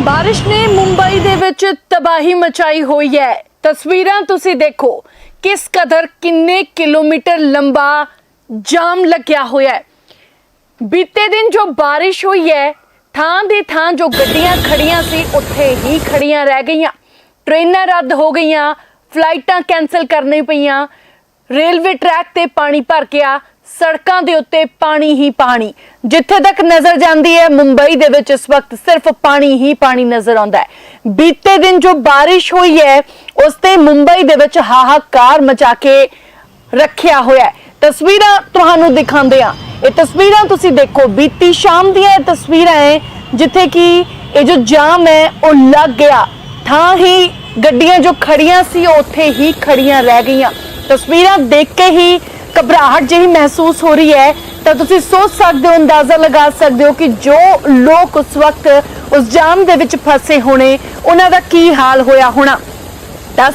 ਬਾਰਿਸ਼ ਨੇ ਮੁੰਬਈ ਦੇ ਵਿੱਚ ਤਬਾਹੀ ਮਚਾਈ ਹੋਈ ਹੈ। ਤਸਵੀਰਾਂ ਤੁਸੀਂ ਦੇਖੋ, ਕਿਸ ਕਦਰ ਕਿੰਨੇ ਕਿਲੋਮੀਟਰ ਲੰਬਾ ਜਾਮ ਲੱਗਿਆ ਹੋਇਆ ਹੈ। ਬੀਤੇ ਦਿਨ ਜੋ ਬਾਰਿਸ਼ ਹੋਈ ਹੈ, ਥਾਂ ਦੀ ਥਾਂ ਜੋ ਗੱਡੀਆਂ ਖੜੀਆਂ ਸੀ, ਉੱਥੇ ਹੀ ਖੜੀਆਂ ਰਹਿ ਗਈਆਂ। ਟ੍ਰੇਨਾਂ ਰੱਦ ਹੋ ਗਈਆਂ, ਫਲਾਈਟਾਂ ਕੈਨਸਲ ਕਰਨੀ ਪਈਆਂ। ਰੇਲਵੇ ਟਰੈਕ ਤੇ ਪਾਣੀ ਭਰ ਗਿਆ ਸੜਕਾਂ ਦੇ ਉੱਤੇ ਪਾਣੀ ਹੀ ਪਾਣੀ। ਜਿੱਥੇ ਤੱਕ ਨਜ਼ਰ ਜਾਂਦੀ ਹੈ, ਮੁੰਬਈ ਦੇ ਵਿੱਚ ਇਸ ਵਕਤ ਸਿਰਫ ਪਾਣੀ ਹੀ ਪਾਣੀ ਨਜ਼ਰ ਆਉਂਦਾ ਹੈ। ਬੀਤੇ ਦਿਨ ਜੋ ਬਾਰਿਸ਼ ਹੋਈ ਹੈ, ਉਸ ਤੇ ਮੁੰਬਈ ਦੇ ਵਿੱਚ ਹਾਹਾਕਾਰ ਮਚਾ ਕੇ ਰੱਖਿਆ ਹੋਇਆ ਹੈ। ਤਸਵੀਰਾਂ ਤੁਹਾਨੂੰ ਦਿਖਾਉਂਦੇ ਆ ਇਹ ਤਸਵੀਰਾਂ ਤੁਸੀਂ ਦੇਖੋ, ਬੀਤੀ ਸ਼ਾਮ ਦੀਆਂ ਇਹ ਤਸਵੀਰਾਂ ਹੈ, ਜਿੱਥੇ ਕਿ ਇਹ ਜੋ ਜਾਮ ਹੈ, ਉਹ ਲੱਗ ਗਿਆ। ਥਾਂ ਹੀ ਗੱਡੀਆਂ ਜੋ ਖੜੀਆਂ ਸੀ ਉੱਥੇ ਹੀ ਖੜੀਆਂ ਰਹਿ ਗਈਆਂ। ਤਸਵੀਰਾਂ ਦੇਖ ਕੇ ਹੀ ਘਬਰਾਹਟ ਜਿਹੀ ਮਹਿਸੂਸ ਹੋ ਰਹੀ ਹੈ। ਤਾਂ ਤੁਸੀਂ ਸੋਚ ਸਕਦੇ ਹੋ, ਅੰਦਾਜ਼ਾ ਲਗਾ ਸਕਦੇ ਹੋ ਕਿ ਜੋ ਲੋਕ ਉਸ ਵਕਤ ਉਸ ਜਾਮ ਦੇ ਵਿੱਚ ਫਸੇ ਹੋਣੇ, ਉਹਨਾਂ ਦਾ ਕੀ ਹਾਲ ਹੋਇਆ ਹੋਣਾ। ਦੱਸ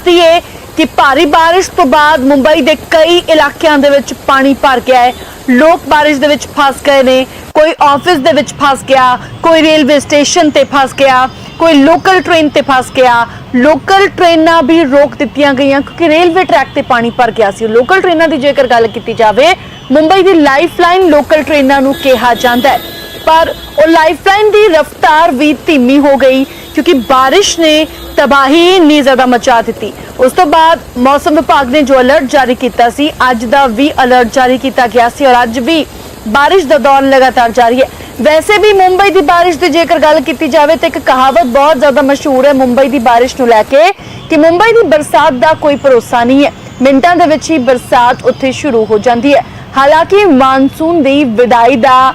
ਕਿ ਭਾਰੀ ਬਾਰਿਸ਼ ਤੋਂ ਬਾਅਦ ਮੁੰਬਈ ਦੇ ਕਈ ਇਲਾਕਿਆਂ ਦੇ ਵਿੱਚ ਪਾਣੀ ਭਰ ਗਿਆ ਹੈ। ਲੋਕ ਬਾਰਿਸ਼ ਦੇ ਵਿੱਚ ਫਸ ਗਏ ਨੇ, ਕੋਈ ਆਫਿਸ ਦੇ ਵਿੱਚ ਫਸ ਗਿਆ, ਕੋਈ ਰੇਲਵੇ ਸਟੇਸ਼ਨ ਤੇ ਫਸ ਗਿਆ, ਕੋਈ ਲੋਕਲ ਟ੍ਰੇਨ ਤੇ ਫਸ ਗਿਆ। ਲੋਕਲ ਟ੍ਰੇਨਾਂ ਵੀ ਰੋਕ ਦਿੱਤੀਆਂ ਗਈਆਂ ਕਿਉਂਕਿ ਰੇਲਵੇ ਟਰੈਕ ਤੇ ਪਾਣੀ ਭਰ ਗਿਆ ਸੀ। ਲੋਕਲ ਟ੍ਰੇਨਾਂ ਦੀ ਜੇਕਰ ਗੱਲ ਕੀਤੀ ਜਾਵੇ, ਮੁੰਬਈ ਦੀ ਲਾਈਫਲਾਈਨ ਲੋਕਲ ਟ੍ਰੇਨਾਂ ਨੂੰ ਕਿਹਾ ਜਾਂਦਾ ਹੈ। ਪਰ ਉਹ ਲਾਈਫਲਾਈਨ ਦੀ ਰਫ਼ਤਾਰ ਵੀ ਧੀਮੀ ਹੋ ਗਈ ਕਿਉਂਕਿ ਬਾਰਿਸ਼ ਨੇ ਤਬਾਹੀ ਇੰਨੀ ਜ਼ਿਆਦਾ ਮਚਾ ਦਿੱਤੀ। ਉਸ ਤੋਂ ਬਾਅਦ ਮੌਸਮ ਵਿਭਾਗ ਨੇ ਜੋ ਅਲਰਟ ਜਾਰੀ ਕੀਤਾ ਸੀ, ਅੱਜ ਦਾ ਵੀ ਅਲਰਟ ਜਾਰੀ ਕੀਤਾ ਗਿਆ ਸੀ ਔਰ ਅੱਜ ਵੀ ਬਾਰਿਸ਼ ਦਾ ਦੌਰ ਲਗਾਤਾਰ ਜਾਰੀ ਹੈ। ਵੈਸੇ ਵੀ ਮੁੰਬਈ ਦੀ ਬਾਰਿਸ਼ ਦੀ ਜੇਕਰ ਗੱਲ ਕੀਤੀ ਜਾਵੇ ਤਾਂ ਇੱਕ ਕਹਾਵਤ ਬਹੁਤ ਜ਼ਿਆਦਾ ਮਸ਼ਹੂਰ ਹੈ ਮੁੰਬਈ ਦੀ ਬਾਰਿਸ਼ ਨੂੰ ਲੈ ਕੇ, ਕਿ ਮੁੰਬਈ ਦੀ ਬਰਸਾਤ ਦਾ ਕੋਈ ਭਰੋਸਾ ਨਹੀਂ ਹੈ। ਮਿੰਟਾਂ ਦੇ ਵਿੱਚ ਹੀ ਬਰਸਾਤ ਉੱਥੇ ਸ਼ੁਰੂ ਹੋ ਜਾਂਦੀ ਹੈ। ਹਾਲਾਂਕਿ ਮਾਨਸੂਨ ਦੀ ਵਿਦਾਈ ਦਾ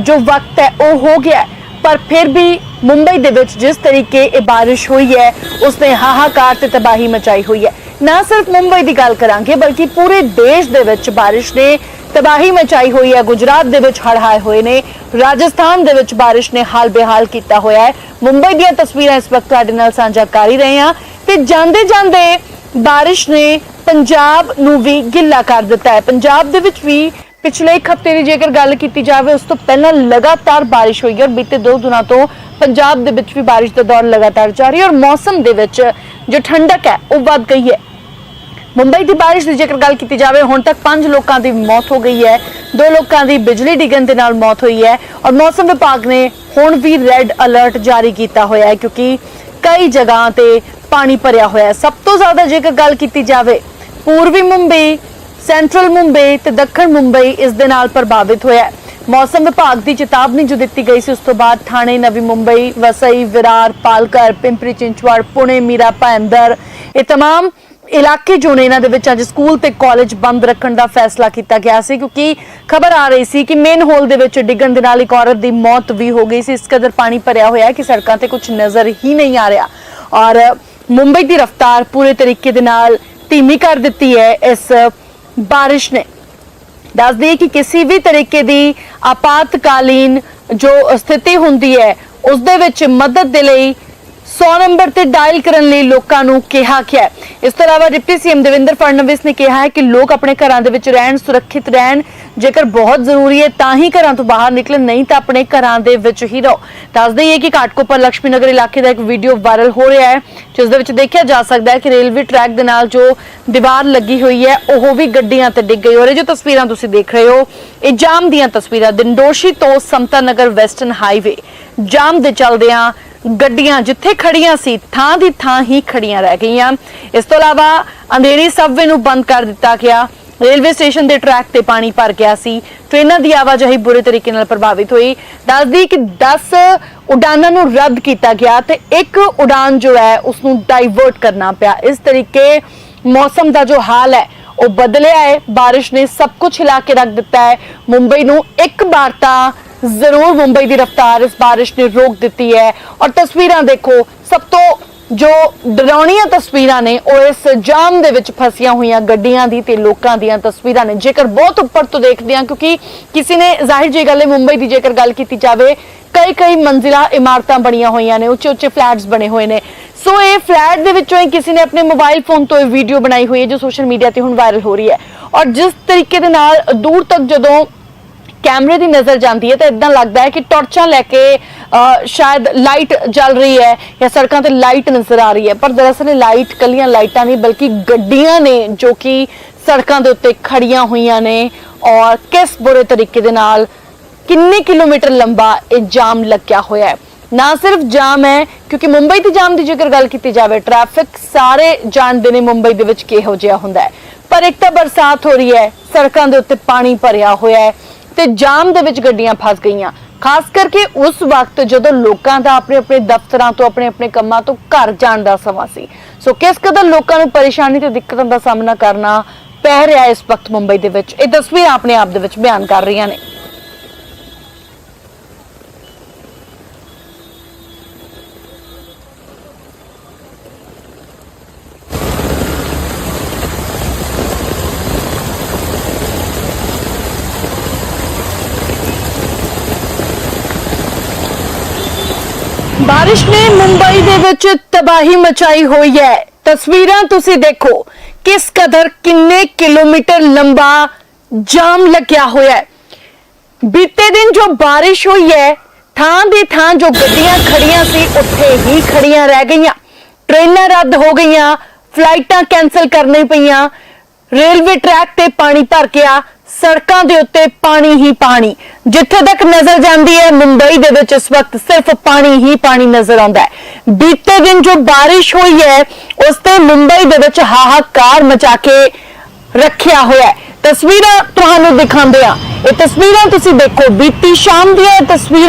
ਜੋ ਵਕਤ ਹੈ, ਉਹ ਹੋ ਗਿਆ ਪਰ ਫਿਰ ਵੀ ਮੁੰਬਈ ਦੇ ਵਿੱਚ ਜਿਸ ਤਰੀਕੇ ਇਹ ਬਾਰਿਸ਼ ਹੋਈ ਹੈ ਉਸਨੇ ਹਾਹਾਕਾਰ ਤੇ ਤਬਾਹੀ ਮਚਾਈ ਹੋਈ ਹੈ। ਨਾ ਸਿਰਫ ਮੁੰਬਈ ਦੀ ਗੱਲ ਕਰਾਂਗੇ, ਬਲਕਿ ਪੂਰੇ ਦੇਸ਼ ਦੇ ਵਿੱਚ ਬਾਰਿਸ਼ ਨੇ ਤਬਾਹੀ ਮਚਾਈ ਹੋਈ ਹੈ। ਗੁਜਰਾਤ ਦੇ ਵਿੱਚ ਹੜ੍ਹ ਆਏ ਹੋਏ ਨੇ। ਰਾਜਸਥਾਨ ਦੇ ਵਿੱਚ ਬਾਰਿਸ਼ ਨੇ ਹਾਲ ਬੇਹਾਲ ਕੀਤਾ ਹੋਇਆ ਹੈ। ਮੁੰਬਈ ਦੀਆਂ ਤਸਵੀਰਾਂ ਇਸ ਵਕਤ ਤੁਹਾਡੇ ਨਾਲ ਸਾਂਝਾ ਕਰ ਹੀ ਰਹੇ ਹਾਂ ਤੇ ਜਾਂਦੇ ਜਾਂਦੇ ਬਾਰਿਸ਼ ਨੇ ਪੰਜਾਬ ਨੂੰ ਵੀ ਗਿੱਲਾ ਕਰ ਦਿੱਤਾ ਹੈ। ਪੰਜਾਬ ਦੇ ਵਿੱਚ ਵੀ ਪਿਛਲੇ ਇੱਕ ਹਫ਼ਤੇ ਦੀ ਜੇਕਰ ਗੱਲ ਕੀਤੀ ਜਾਵੇ, ਉਸ ਤੋਂ ਪਹਿਲਾਂ ਲਗਾਤਾਰ ਬਾਰਿਸ਼ ਹੋਈ ਹੈ ਔਰ ਬੀਤੇ ਦੋ ਦਿਨਾਂ ਤੋਂ ਪੰਜਾਬ ਦੇ ਵਿੱਚ ਵੀ ਬਾਰਿਸ਼ ਦਾ ਦੌਰ ਲਗਾਤਾਰ ਜਾਰੀ ਔਰ ਮੌਸਮ ਦੇ ਵਿੱਚ ਜੋ ਠੰਡਕ ਹੈ, ਉਹ ਵੱਧ ਗਈ ਹੈ। ਮੁੰਬਈ ਦੀ ਬਾਰਿਸ਼ ਦੀ ਜੇਕਰ ਗੱਲ ਕੀਤੀ ਜਾਵੇ ਹੁਣ ਤੱਕ 5 ਲੋਕਾਂ ਦੀ ਮੌਤ ਹੋ ਗਈ ਹੈ ਦੋ ਲੋਕਾਂ ਦੀ ਬਿਜਲੀ ਡਿੱਗਣ ਦੇ ਨਾਲ ਮੌਤ ਹੋਈ ਹੈ ਔਰ ਮੌਸਮ ਵਿਭਾਗ ਨੇ ਹੁਣ ਵੀ ਰੈੱਡ ਅਲਰਟ ਜਾਰੀ ਕੀਤਾ ਹੋਇਆ ਹੈ ਕਿਉਂਕਿ ਕਈ ਜਗ੍ਹਾ ਤੇ ਪਾਣੀ ਭਰਿਆ ਹੋਇਆ ਹੈ ਸਭ ਤੋਂ ਜ਼ਿਆਦਾ ਜੇਕਰ ਗੱਲ ਕੀਤੀ ਜਾਵੇ ਪੂਰਬੀ ਮੁੰਬਈ ਸੈਂਟਰਲ ਮੁੰਬਈ ਤੇ ਦੱਖਣ ਮੁੰਬਈ ਇਸ ਦੇ ਨਾਲ ਪ੍ਰਭਾਵਿਤ ਹੋਇਆ ਹੈ ਮੌਸਮ ਵਿਭਾਗ ਦੀ ਚੇਤਾਵਨੀ ਜੋ ਦਿੱਤੀ ਗਈ ਸੀ ਉਸ ਤੋਂ ਬਾਅਦ ਥਾਣੇ ਨਵੀ ਮੁੰਬਈ ਵਸਈ ਵਿਰਾਰ ਪਾਲਕਰ ਪਿੰਪਰੀ ਚਿੰਚਵਾੜ ਪੁਣੇ ਮੀਰਾ ਭਾਂਦਰ ਇਹ तमाम ਇਲਾਕੇ ਜੋ ਨੇ ਇਹਨਾਂ ਦੇ ਵਿੱਚ ਅੱਜ ਸਕੂਲ ਤੇ ਕਾਲਜ ਬੰਦ ਰੱਖਣ ਦਾ ਫੈਸਲਾ ਕੀਤਾ ਗਿਆ ਸੀ, ਕਿਉਂਕਿ ਖਬਰ ਆ ਰਹੀ ਸੀ ਕਿ ਮੇਨ ਹੋਲ ਦੇ ਵਿੱਚ ਡਿੱਗਣ ਦੇ ਨਾਲ ਇੱਕ ਔਰਤ ਦੀ ਮੌਤ ਵੀ ਹੋ ਗਈ ਸੀ। ਇਸ ਕਦਰ ਪਾਣੀ ਭਰਿਆ ਹੋਇਆ ਹੈ ਕਿ ਸੜਕਾਂ ਤੇ ਕੁਝ ਨਜ਼ਰ ਹੀ ਨਹੀਂ ਆ ਰਿਹਾ। ਔਰ ਮੁੰਬਈ ਦੀ ਰਫ਼ਤਾਰ ਪੂਰੇ ਤਰੀਕੇ ਦੇ ਨਾਲ ਧੀਮੀ ਕਰ ਦਿੱਤੀ ਹੈ ਇਸ ਬਾਰਿਸ਼ ਨੇ। ਦੱਸ ਦਈਏ ਕਿ ਕਿਸੇ ਵੀ ਤਰੀਕੇ ਦੀ ਆਪਾਤਕਾਲੀਨ ਜੋ ਸਥਿਤੀ ਹੁੰਦੀ ਹੈ, ਉਸ ਦੇ ਵਿੱਚ ਮਦਦ ਦੇ ਲਈ 100 ਨੰਬਰ ਤੇ ਡਾਇਲ ਕਰਨ ਲਈ ਲੋਕਾਂ ਨੂੰ ਕਿਹਾ ਗਿਆ ਇਸ ਤੋਂ ਇਲਾਵਾ ਡਿਪਟੀ ਸੀਐਮ ਦੇਵਿੰਦਰ ਫੜਨਵੀਸ ਨੇ ਕਿਹਾ ਹੈ ਕਿ ਲੋਕ ਆਪਣੇ ਘਰਾਂ ਦੇ ਵਿੱਚ ਰਹਿਣ, ਸੁਰੱਖਿਅਤ ਰਹਿਣ, ਜੇਕਰ ਬਹੁਤ ਜ਼ਰੂਰੀ ਹੈ ਤਾਂ ਹੀ ਘਰਾਂ ਤੋਂ ਬਾਹਰ ਨਿਕਲਣ, ਨਹੀਂ ਤਾਂ ਆਪਣੇ ਘਰਾਂ ਦੇ ਵਿੱਚ ਹੀ ਰਹੋ। ਦੱਸ ਦਈਏ ਕਿ ਘਾਟਕੋਪਰ ਲక్ష్ਮੀ ਨਗਰ ਇਲਾਕੇ ਦਾ ਇੱਕ ਵੀਡੀਓ ਵਾਇਰਲ ਹੋ ਰਿਹਾ ਹੈ, ਜਿਸ ਦੇ ਵਿੱਚ ਦੇਖਿਆ ਜਾ ਸਕਦਾ ਹੈ ਕਿ ਰੇਲਵੇ ਟਰੈਕ ਦੇ ਨਾਲ ਜੋ ਦੀਵਾਰ ਲੱਗੀ ਹੋਈ ਹੈ, ਉਹ ਵੀ ਗੱਡੀਆਂ ਤੇ ਡਿੱਗ ਗਈ। ਔਰ ਇਹ ਜੋ ਤਸਵੀਰਾਂ ਤੁਸੀਂ ਦੇਖ ਰਹੇ ਹੋ, ਇਹ ਜਾਮ ਦੀਆਂ ਤਸਵੀਰਾਂ ਦਿੰਡੋਸ਼ੀ ਤੋਂ ਸਮਤਾ ਨਗਰ ਵੈਸਟਰਨ ਹਾਈਵੇ। ਜਾਮ ਦੇ ਚੱਲਦਿਆਂ ਗੱਡੀਆਂ ਜਿੱਥੇ ਖੜੀਆਂ ਸੀ, ਥਾਂ ਦੀ ਥਾਂ ਹੀ ਖੜੀਆਂ ਰਹਿ ਗਈਆਂ। ਇਸ ਤੋਂ ਇਲਾਵਾ ਅੰਧੇਰੀ ਸਬਵੇ ਨੂੰ ਬੰਦ ਕਰ ਦਿੱਤਾ ਗਿਆ। ਰੇਲਵੇ ਸਟੇਸ਼ਨ ਦੇ ਟਰੈਕ ਤੇ ਪਾਣੀ ਭਰ ਗਿਆ ਸੀ। ਟ੍ਰੇਨਾਂ ਦੀ ਆਵਾਜਾਈ ਬੁਰੇ ਤਰੀਕੇ ਨਾਲ ਪ੍ਰਭਾਵਿਤ ਹੋਈ। ਦੱਸਦੀ ਕਿ 10 ਉਡਾਨਾਂ ਨੂੰ ਰੱਦ ਕੀਤਾ ਗਿਆ ਤੇ ਇੱਕ ਉਡਾਨ ਜੋ ਹੈ ਉਸ ਨੂੰ ਡਾਈਵਰਟ ਕਰਨਾ ਪਿਆ। ਇਸ ਤਰੀਕੇ ਮੌਸਮ ਦਾ ਜੋ ਹਾਲ ਹੈ, ਉਹ ਬਦਲਿਆ ਹੈ। ਬਾਰਿਸ਼ ਨੇ ਸਭ ਕੁਝ ਹਿਲਾ ਕੇ ਰੱਖ ਦਿੱਤਾ ਹੈ। ਮੁੰਬਈ ਨੂੰ ਇੱਕ ਵਾਰ ਤਾਂ ਜ਼ਰੂਰ ਮੁੰਬਈ ਦੀ ਰਫ਼ਤਾਰ ਇਸ ਬਾਰਿਸ਼ ਨੇ ਰੋਕ ਦਿੱਤੀ ਹੈ। ਔਰ ਤਸਵੀਰਾਂ ਦੇਖੋ, ਸਭ ਤੋਂ ਜੋ ਡਰਾਉਣੀਆਂ ਤਸਵੀਰਾਂ ਨੇ, ਉਹ ਇਸ ਜਾਮ ਦੇ ਵਿੱਚ ਫਸੀਆਂ ਹੋਈਆਂ ਗੱਡੀਆਂ ਦੀ ਤੇ ਲੋਕਾਂ ਦੀਆਂ ਤਸਵੀਰਾਂ ਨੇ। ਜੇਕਰ ਬਹੁਤ ਉੱਪਰ ਤੋਂ ਦੇਖਦੇ ਹਾਂ, ਕਿਉਂਕਿ ਕਿਸੇ ਨੇ ਜ਼ਾਹਿਰ ਜੀ ਗੱਲ ਹੈ, ਮੁੰਬਈ ਦੀ ਜੇਕਰ ਗੱਲ ਕੀਤੀ ਜਾਵੇ ਕਈ ਕਈ ਮੰਜ਼ਿਲਾ ਇਮਾਰਤਾਂ ਬਣੀਆਂ ਹੋਈਆਂ ਨੇ ਉੱਚੇ ਉੱਚੇ ਫਲੈਟਸ ਬਣੇ ਹੋਏ ਨੇ। ਸੋ ਇਹ ਫਲੈਟ ਦੇ ਵਿੱਚੋਂ ਹੀ ਕਿਸੇ ਨੇ ਆਪਣੇ ਮੋਬਾਈਲ ਫੋਨ ਤੋਂ ਇਹ ਵੀਡੀਓ ਬਣਾਈ ਹੋਈ ਹੈ, ਜੋ ਸੋਸ਼ਲ ਮੀਡੀਆ ਤੇ ਹੁਣ ਵਾਇਰਲ ਹੋ ਰਹੀ ਹੈ। ਔਰ ਜਿਸ ਤਰੀਕੇ ਦੇ ਨਾਲ ਦੂਰ ਤੱਕ ਜਦੋਂ ਕੈਮਰੇ ਦੀ ਨਜ਼ਰ ਜਾਂਦੀ ਹੈ ਤਾਂ ਇਦਾਂ ਲੱਗਦਾ ਹੈ ਕਿ ਟਾਰਚਾਂ ਲੈ ਕੇ ਅ, ਸ਼ਾਇਦ ਲਾਈਟ ਜਲ ਰਹੀ ਹੈ ਜਾਂ ਸੜਕਾਂ ਤੇ ਲਾਈਟ ਨਜ਼ਰ ਆ ਰਹੀ ਹੈ। ਪਰ ਦਰਅਸਲ ਇਹ ਲਾਈਟ ਕੱਲੀਆਂ ਲਾਈਟਾਂ ਨਹੀਂ ਬਲਕਿ ਗੱਡੀਆਂ ਨੇ ਜੋ ਕਿ ਸੜਕਾਂ ਦੇ ਉੱਤੇ ਖੜੀਆਂ ਹੋਈਆਂ ਨੇ ਔਰ ਕਿਸ ਬੁਰੇ ਤਰੀਕੇ ਦੇ ਨਾਲ ਕਿੰਨੇ ਕਿਲੋਮੀਟਰ ਲੰਬਾ ਇਹ ਜਾਮ ਲੱਗਿਆ ਹੋਇਆ ਹੈ। ਨਾ ਸਿਰਫ ਜਾਮ ਹੈ ਕਿਉਂਕਿ ਮੁੰਬਈ ਦੇ ਜਾਮ ਦੀ ਜੇਕਰ ਗੱਲ ਕੀਤੀ ਜਾਵੇ ਟ੍ਰੈਫਿਕ ਸਾਰੇ ਜਾਣਦੇ ਨੇ ਮੁੰਬਈ ਦੇ ਵਿੱਚ ਕਿਹੋ ਜਿਹਾ ਹੁੰਦਾ ਹੈ। ਪਰ ਇੱਕ ਤਾਂ ਬਰਸਾਤ ਹੋ ਰਹੀ ਹੈ ਸੜਕਾਂ ਦੇ ਉੱਤੇ ਪਾਣੀ ਭਰਿਆ ਹੋਇਆ ਹੈ ਤੇ ਜਾਮ ਦੇ ਵਿੱਚ ਗੱਡੀਆਂ ਫਸ ਗਈਆਂ। ਖਾਸ ਕਰਕੇ ਉਸ ਵਕਤ ਜਦੋਂ ਲੋਕਾਂ ਦਾ ਆਪਣੇ ਆਪਣੇ ਦਫ਼ਤਰਾਂ ਤੋਂ, ਆਪਣੇ ਆਪਣੇ ਕੰਮਾਂ ਤੋਂ ਘਰ ਜਾਣ ਦਾ ਸਮਾਂ ਸੀ। ਸੋ ਕਿਸ ਕਦਰ ਲੋਕਾਂ ਨੂੰ ਪਰੇਸ਼ਾਨੀ ਤੇ ਦਿੱਕਤਾਂ ਦਾ ਸਾਹਮਣਾ ਕਰਨਾ ਪੈ ਰਿਹਾ ਇਸ ਵਕਤ ਮੁੰਬਈ ਦੇ ਵਿੱਚ? ਇਹ ਤਸਵੀਰਾਂ ਆਪਣੇ ਆਪ ਦੇ ਵਿੱਚ ਬਿਆਨ ਕਰ ਰਹੀਆਂ ਨੇ। ਬਾਰਿਸ਼ ਨੇ ਮੁੰਬਈ ਦੇ ਵਿੱਚ ਤਬਾਹੀ ਮਚਾਈ ਹੋਈ ਹੈ। ਤਸਵੀਰਾਂ ਤੁਸੀਂ ਦੇਖੋ। ਕਿਸ ਕਦਰ ਕਿੰਨੇ ਕਿਲੋਮੀਟਰ ਲੰਬਾ ਜਾਮ ਲੱਗਿਆ ਹੋਇਆ ਹੈ। ਬੀਤੇ ਦਿਨ ਜੋ ਬਾਰਿਸ਼ ਹੋਈ ਹੈ, ਥਾਂ ਦੀ ਥਾਂ ਜੋ ਗੱਡੀਆਂ ਖੜੀਆਂ ਸੀ, ਉੱਥੇ ਹੀ ਖੜੀਆਂ ਰਹਿ ਗਈਆਂ। ਟ੍ਰੇਨਾਂ ਰੱਦ ਹੋ ਗਈਆਂ, ਫਲਾਈਟਾਂ ਕੈਨਸਲ ਕਰਨੀ ਪਈਆਂ। ਰੇਲਵੇ ਟਰੈਕ ਤੇ ਪਾਣੀ ਭਰ ਗਿਆ ਸੜਕਾਂ ਦੇ ਉੱਤੇ ਪਾਣੀ ਹੀ ਪਾਣੀ। ਜਿੱਥੇ ਤੱਕ ਨਜ਼ਰ ਜਾਂਦੀ ਹੈ, ਮੁੰਬਈ ਦੇ ਵਿੱਚ ਇਸ ਵਕਤ ਸਿਰਫ ਪਾਣੀ ਹੀ ਪਾਣੀ ਨਜ਼ਰ ਆਉਂਦਾ ਹੈ। ਬੀਤੇ ਦਿਨ ਜੋ ਬਾਰਿਸ਼ ਹੋਈ ਹੈ, ਉਸ ਤੇ ਮੁੰਬਈ ਦੇ ਵਿੱਚ ਹਾਹਾਕਾਰ ਮਚਾ ਕੇ ਰੱਖਿਆ ਹੋਇਆ ਹੈ। ਤਸਵੀਰਾਂ ਤੁਹਾਨੂੰ ਦਿਖਾਉਂਦੇ ਆ ਇਹ ਤਸਵੀਰਾਂ ਤੁਸੀਂ ਦੇਖੋ, ਬੀਤੀ ਸ਼ਾਮ ਦੀਆਂ ਇਹ ਤਸਵੀਰਾਂ